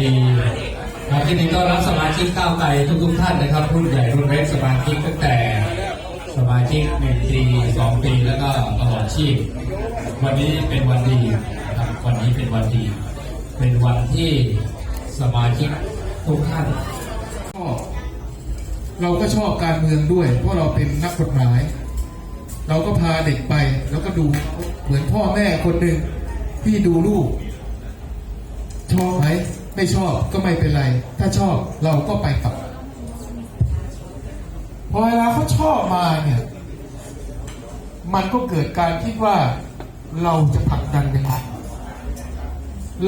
ดีครับที่นี้ก็รับสมาชิกก้าวไกลทุกๆท่านนะครับ รุ่นใหญ่รุ่นเล็กสมาชิกตั้งแต่สมาชิกหนึ่งปีสองปีแล้วก็ตลอดชีพ วันนี้เป็นวันดีนะครับวันนี้เป็นวันดี เป็นวันที่สมาชิกทุกท่านชอบเราก็ชอบการเมืองด้วย เพราะเราเป็นนักกฎหมาย เราก็พาเด็กไป แล้วก็ดูเหมือนพ่อแม่คนหนึ่งที่ดูลูกชอบไหม ไม่ชอบก็ไม่เป็นไร ถ้าชอบเราก็ไปต่อพอเวลาเขาชอบมาเนี่ย มันก็เกิดการคิดว่าเราจะผลักดันยังไง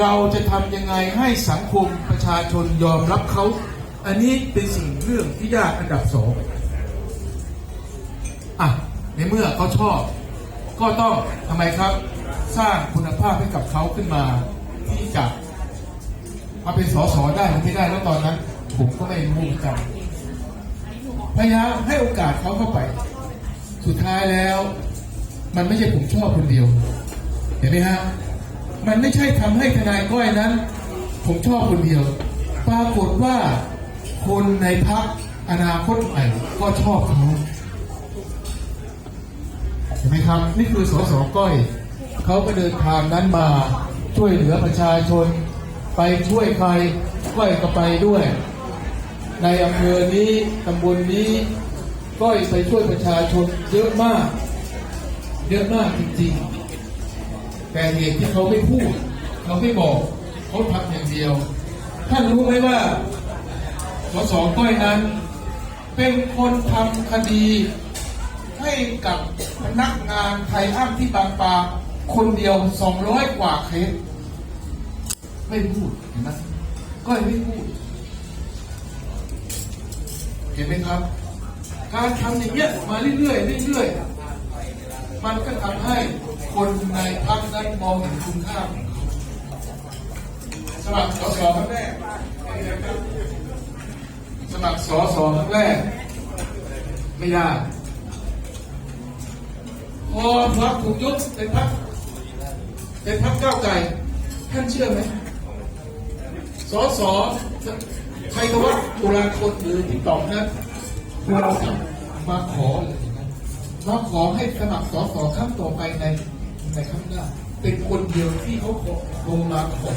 เราจะทำยังไงให้สังคมประชาชนยอมรับเขา อันนี้เป็นสิ่งเรื่องที่ยากอันดับสองอะ ในเมื่อเขาชอบ ก็ต้องทำไมครับ สร้างคุณภาพให้กับเขาขึ้นมาที่จะ มาเป็นสสได้หรือไม่ได้แล้วตอนนั้น ผมก็ไม่รู้เหมือนกันพยายามให้โอกาสเขาเข้าไป สุดท้ายแล้ว มันไม่ใช่ผมชอบคนเดียว เห็นไหมฮะมันไม่ใช่ทำให้ทนายก้อยนั้น ผมชอบคนเดียว ปรากฏว่าคนในพักอนาคตใหม่ก็ชอบเขาเห็นไหมครับ นี่คือสสก้อย เขาก็เดินทางนั้นมาช่วยเหลือประชาชน ไปช่วยใครก้อยก็ไปด้วย ในอำเภอนี้ตำบลนี้ก้อยไปช่วยประชาชนเยอะมาก เยอะมากจริงๆ แต่เหตุที่เขาไม่พูดเขาไม่บอกเขาทำอย่างเดียว ท่านรู้ไหมว่าสสก้อยนั้น เป็นคนทำคดีให้กับพนักงานไทยอ้ำที่บางปาคนเดียวสองร้อยกว่าเคส ไม่พูดเห็นไหมก้อยไม่พูด เห็นไหมครับ การทำอย่างเงี้ยมาเรื่อยๆเรื่อยๆมันก็ทำให้คนในพรรคนั้นมองเห็นคุณค่าสมัครสอสครั้งแรกสมัครสอสครั้งแรก ไม่ได้พอพรรคถูกยุบเป็นพรรคเป็นพรรคก้าวไกลท่านเชื่อไหม สสชัยธวัฒน์ตุลาคนหรือที่ตอบนั้นเรามาขอเลยนะเราขอให้สมัครสสครั้งต่อไปในในข้างหน้า เป็นคนเดียวที่เขาขอลงมาขอ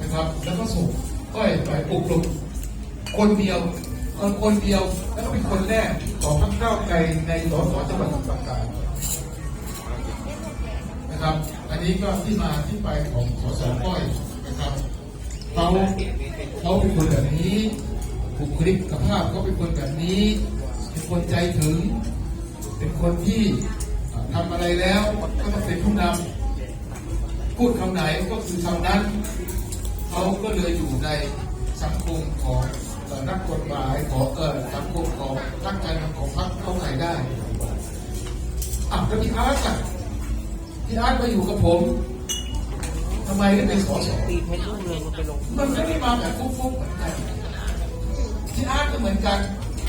นะครับ แล้วก็ส่งก้อยไปปลุกลงคนเดียวคนคนเดียวแล้วก็เป็นคนแรกของพรรคก้าวไกลในสสจังหวัดสมุทรปราการนะครับ อันนี้ก็ที่มาที่ไปของสสก้อยนะครับ เขาเขาเป็นคนแบบนี้บุคลิกภาพเขาเป็นคนแบบนี้ เป็นคนใจถึง เป็นคนที่ทำอะไรแล้วก็ต้องเป็นผู้นำพูดคำไหนก็คือคำนั้น เขาก็เลยอยู่ในสังคมของนักกฎหมายของเออสังคมของนักการเมืองของพรรคเขาไหนได้อะแล้วพี่อาร์ตอะพี่อาร์ตมาอยู่กับผม ทำไมได้เป็นสอสอตีเพชรรุ่งเรืองมันไปลงมันไม่ได้มาแบบฟุ๊กๆเหมือนกันพี่อาร์ตก็เหมือนกัน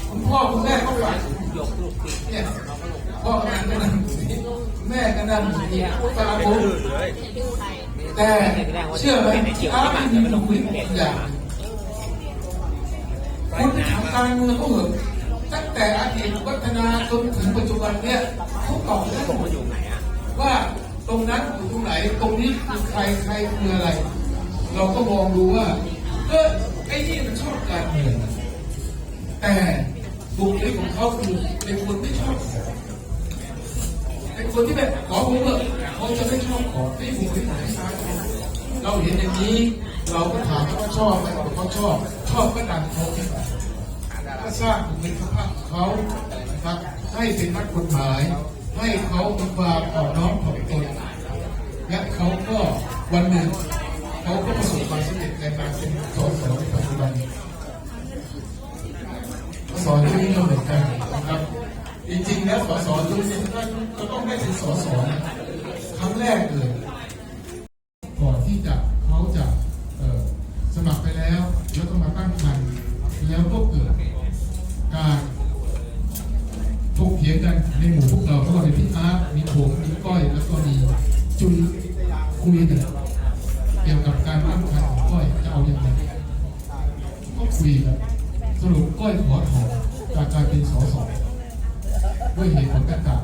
คุณพ่อคุณแม่ก็ฝ่ายยกลูกติดเนี่ยพ่อกำลังก็นั่งแม่ก็นั่งอยู่ตาผมแต่เชื่อไหมอาร์ตมันมีคุยทุกอย่างคุณทำการเมืองก็เหอะตั้งแต่อดีตวัฒนาจนถึงปัจจุบันเนี่ยเขาตอบได้หมดว่า ตรงนั้นอยู่ตรงไหน ตรงนี้คือใครใครคืออะไร เราก็มองดูว่าเออไอ้นี่มันชอบการเมืองแต่บุคลิกของเขาคือเป็นคนไม่ชอบของเป็นคนที่แบบขอผมเถอะเขาจะไม่ชอบขอไม่บุคลิกของซ้ายเราเห็นอย่างนี้ เราก็ถามว่าชอบไหมเขาชอบ ชอบก็ดันเขาขึ้นมาก็สร้างบุคลิกภาพของเขานะครับให้เป็นนักกฎหมาย ให้เขามีความอ่อนน้อมถ่อมตน และเขาก็วันหนึ่งเขาก็ประสบความสำเร็จในการเป็นสสในปัจจุบันสอนที่นี่ก็เหมือนกันนะครับจริงๆแล้วสสยุคนี้ก็ต้องได้เป็นสสนครั้งแรกเลยุยกันเกี่ยวกับการรับประานของก้อยจะเอาอย่างไรก็คุยกันสรุปก้อยขอถอนจากการเป็นสสด้วยเหตุผลต่าง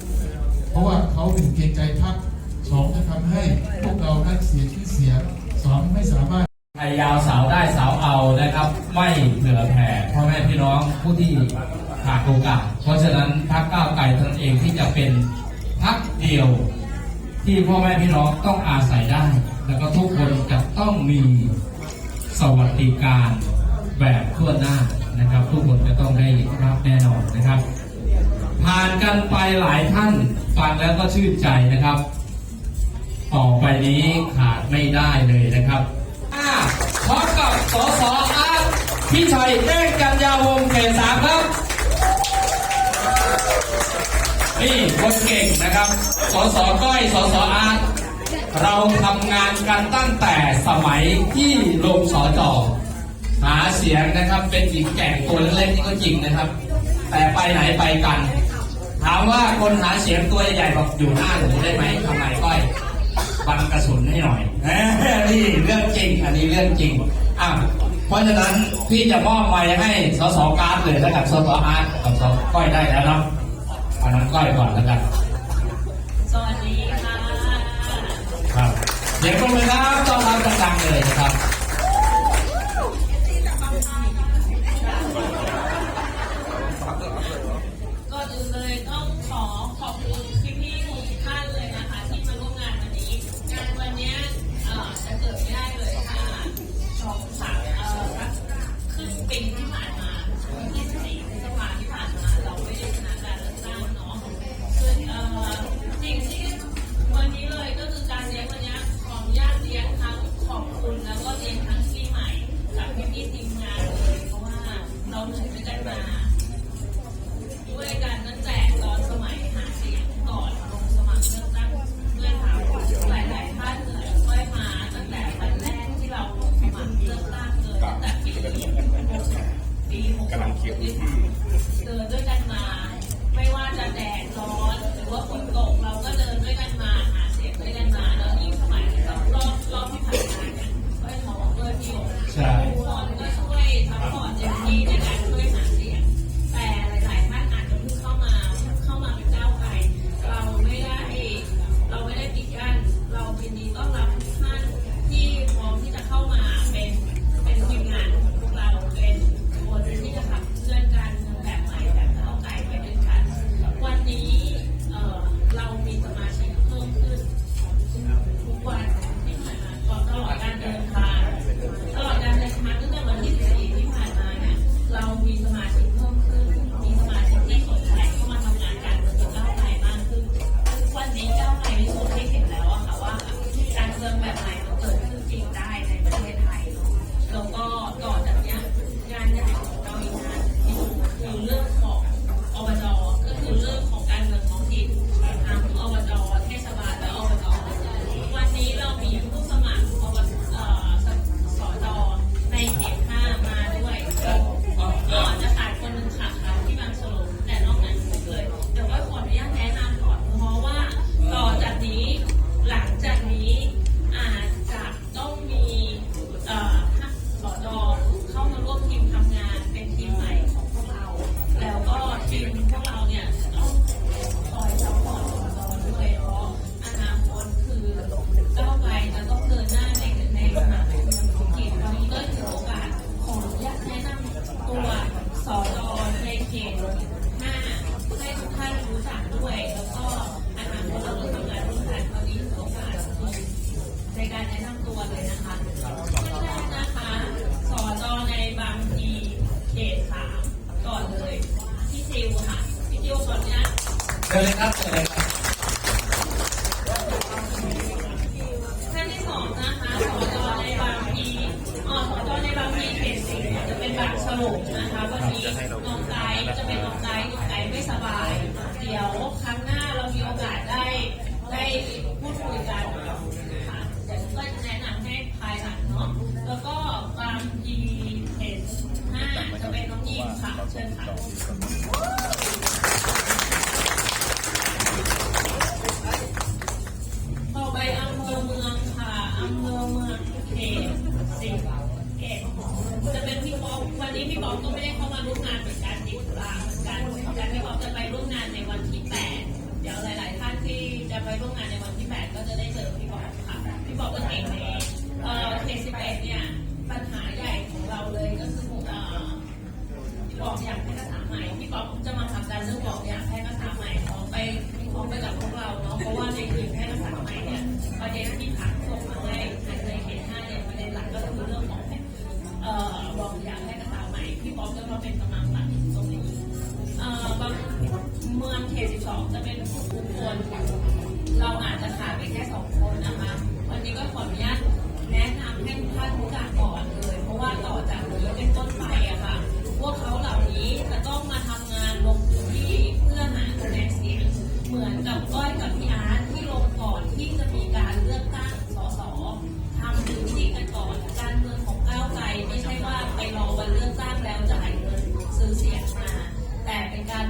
ๆเพราะว่าเขาเป็นเกณฑ์ใจพักสองจะทำให้พวกเราได้เสียชื่อเสียสองไม่สามารถใไอยาวสาวได้สาวเอานะครับ ไม่เหลือแผ่พ่อแม่พี่น้องผู้ที่ขาดโอกาสเพราะฉะนั้นพักก้าวไกลตนเองที่จะเป็นพักเดียว ที่พ่อแม่พี่น้องต้องอาศัยได้ แล้วก็ทุกคนจะต้องมีสวัสดิการแบบทั่วหน้านะครับ ทุกคนจะต้องได้รับแน่นอนนะครับ ผ่านกันไปหลายท่านฟังแล้วก็ชื่นใจนะครับ ต่อไปนี้ขาดไม่ได้เลยนะครับพร้อมกับสสอาพิชัยเต้งกัญญาวงเขตสามครับ นี่คนเก่งนะครับ สสก้อยสสอาร์เราทำงานกันตั้งแต่สมัยที่ลงสจหาเสียงนะครับ เป็นหญิงแก่งตัวเล็กๆนี่ก็จริงนะครับ แต่ไปไหนไปกัน ถามว่าคนหาเสียงตัวใหญ่บอกอยู่หน้าหนูได้ไหมทำไมก้อยบังกระสุนให้หน่อยนี่เรื่องจริง อันนี้เรื่องจริงอะเพราะฉะนั้นพี่จะมอบไม้ให้สสการ์ดเลยแล้วกับสสอาร์ตกับสก้อยได้แล้วเนาะ เอาน้องก้อยก่อนแล้วกัน สวัสดีค่ะ ครับ เดี๋ยวกเลยครั ประเด็นที่ผ่านส่งมาให้ในเขตห้าเนี่ยประเด็นหลักก็คือเรื่องของเอ่อบอกอยากให้ภาษาใหม่พี่ป๊อปจะมาเป็นสมัครหลักตรงนี้เอ่อบางเมืองเขตสิบสองจะเป็น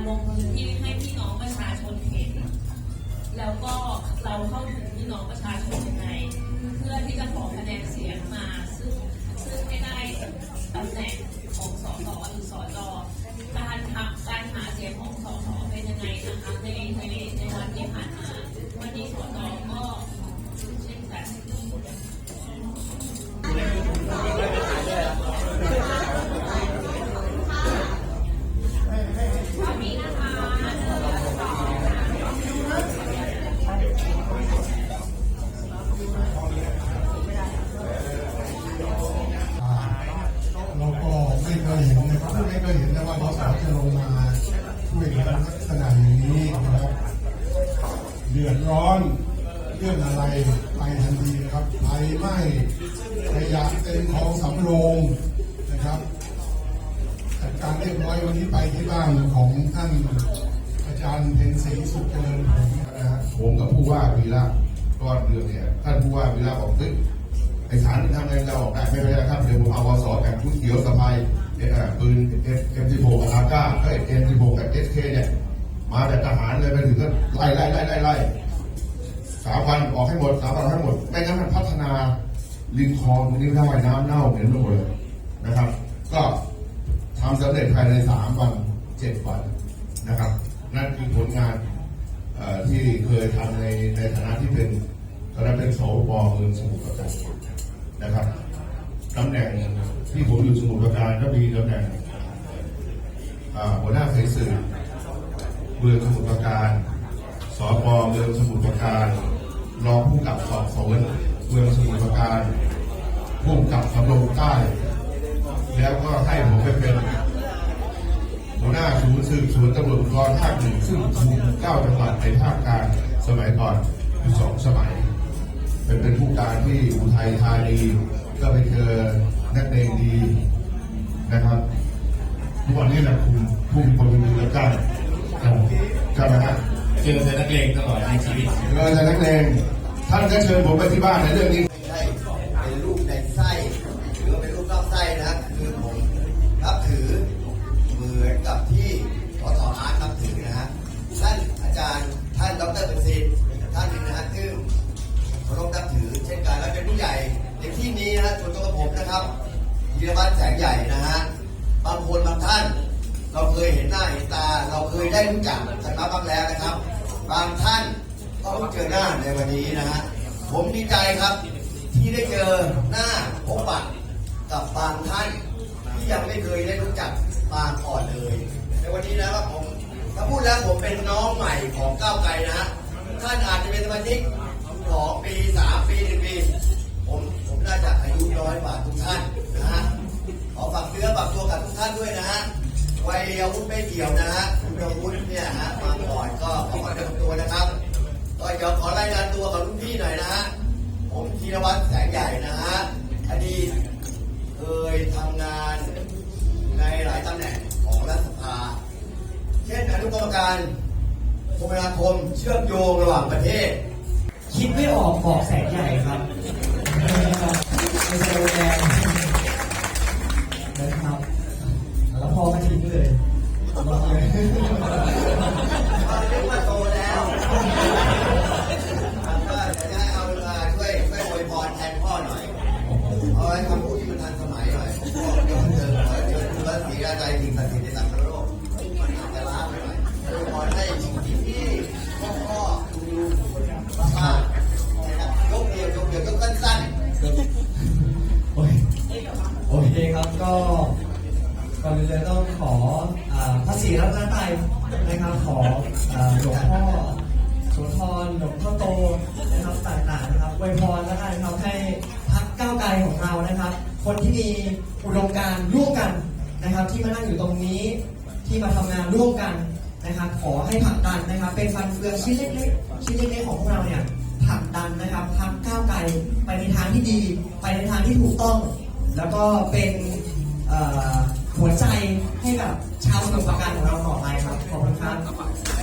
ลงพื้นที่ให้พี่น้องประชาชนเห็น แล้วก็เราเข้าถึงพี่น้องประชาชน ดือดร้อนเรื่องอะไรไปทันทีนะครับไฟไหม้ขยะเต็มคลองสำโรงนะครับจัดการเรียบร้อยวันนี้ไปที่บ้านของท่านอาจารย์เพ็ญศรีสุขเจริญผลนะฮะผมกับผู้ว่าวีระก้อนเดือนเนี่ยท่านผู้ว่าวีระบอกเฮ้ยไอสารที่ทำไงเราออกได้ไม่เป็นไรครับเดี๋ยวผมเอาวสแต่งชุดเขียวสะพายเอ่อปืนเอ็มสิบหกอาก้าเอ้ยเอ็มสิบหกกับเอสเคเนี่ย มาแต่ทหารเลยไปถึงก็ไล่ไล่ไล่ไล่ไล่สามวันออกให้หมดสามวันให้หมดไม่งั้นมันพัฒนาริมคลองตรงนี้ไม่ได้น้ำเน่าเหม็นไปหมดเลยนะครับ ก็ทำสำเร็จภายในสามวันเจ็ดวันนะครับ นั่นคือผลงานที่เคยทำในในฐานะที่เป็นตอนนั้นเป็นสวเมืองสมุทรปราการนะครับตำแหน่งที่ผมอยู่สมุทรปราการก็มีตำแหน่งหัวหน้าสายสืบ เมืองสมุทรปราการสปเมืองสมุทรปราการ รองผู้กับสอบสวนเมืองสมุทรปราการผู้กับสำโรงใต้ แล้วก็ให้ผมไปเป็นหัวหน้าศูนย์สืบสวนตำรวจภูธรภาคหนึ่งซึ่งคุมเก้าจังหวัดในภาคกลางสมัยก่อนอยู่สองสมัย เป็นเป็นผู้การที่อุทัยธานีก็ไปเจอนักเลงดีนะครับทุกวันนี้นะคุมผู้มีคนเป็นมือและกันใช่ไหมฮะเจอแต่นักเลงตลอดในชีวิตเจอแต่นักเลงท่านก็เชิญผมไปที่บ้านในเรื่องนี้ไม่ใช่เป็นลูกในไส้หรือว่าเป็นลูกนอกไส้นะคือผมนับถือเหมือนกับที่พอทออาร์ตนับถือนะฮะท่านอาจารย์ท่านดรประสิทธิ์ท่านหนึ่งนะฮะซึ่งเคารพนับถือเช่นกันและเป็นผู้ใหญ่ในที่นี้นะฮะส่วนตัวกับผมนะครับธีรวัตรแสงใหญ่นะฮะบางคนบางท่าน เราเคยเห็นหน้าเห็นตา เราเคยได้รู้จักกันมาบ้างแล้วนะครับ บางท่านก็เพิ่งเจอหน้าในวันนี้นะฮะผมดีใจครับที่ได้เจอหน้าพบปะกับบางท่านที่ยังไม่เคยได้รู้จักบางก่อนเลย ในวันนี้นะครับผมถ้าพูดแล้วผมเป็นน้องใหม่ของก้าวไกลนะฮะท่านอาจจะเป็นสมาชิกสองปีสามปีหนึ่งปีผมผมน่าจะอายุน้อยกว่าทุกท่านนะฮะขอฝากเนื้อฝากตัวกับทุกท่านด้วยนะฮะ วัยอาวุธไม่เกี่ยวนะฮะคุณอาวุธเนี่ยฮะมาก่อนก็ขอฝากเนื้อฝากตัวนะครับก็เดี๋ยวขอรายงานตัวกับรุ่นพี่หน่อยนะฮะผมธีรวัตรแสงใหญ่นะฮะอดีตเคยทำงานในหลายตำแหน่งของรัฐสภา เช่นอนุกรรมการคมนาคมเชื่อมโยงระหว่างประเทศ คิดไม่ออกบอกแสนใหญ่ครับในโซแกนนะครับ บอกเลยเรียกว่าโตแล้วก็จะเอาเวลาช่วยช่วยอวยพรแทนพ่อหน่อยเอาไว้คำพูดที่มันทันสมัยหน่อยผมบอเดี๋ยวเจอขอเชิญคุณพระศรีราชาสิ่งศักดิ์สิทธิ์ในสัง นะครับ คนที่มีอุดมการ์ร่วมกันนะครับ ที่มานั่งอยู่ตรงนี้ที่มาทำงานร่วมกันนะครับ ขอให้ผลักดันนะครับ เป็นฟันเฟืองชิ้นเล็กๆชิ้นเล็กๆของพวกเราเนี่ยผลักดันนะครับพักก้าวไกลไปในทางที่ดี ไปในทางที่ถูกต้อง แล้วก็เป็นหัวใจให้กับชาวสมุทรปราการของเราต่อไปครับขอบคุณครับ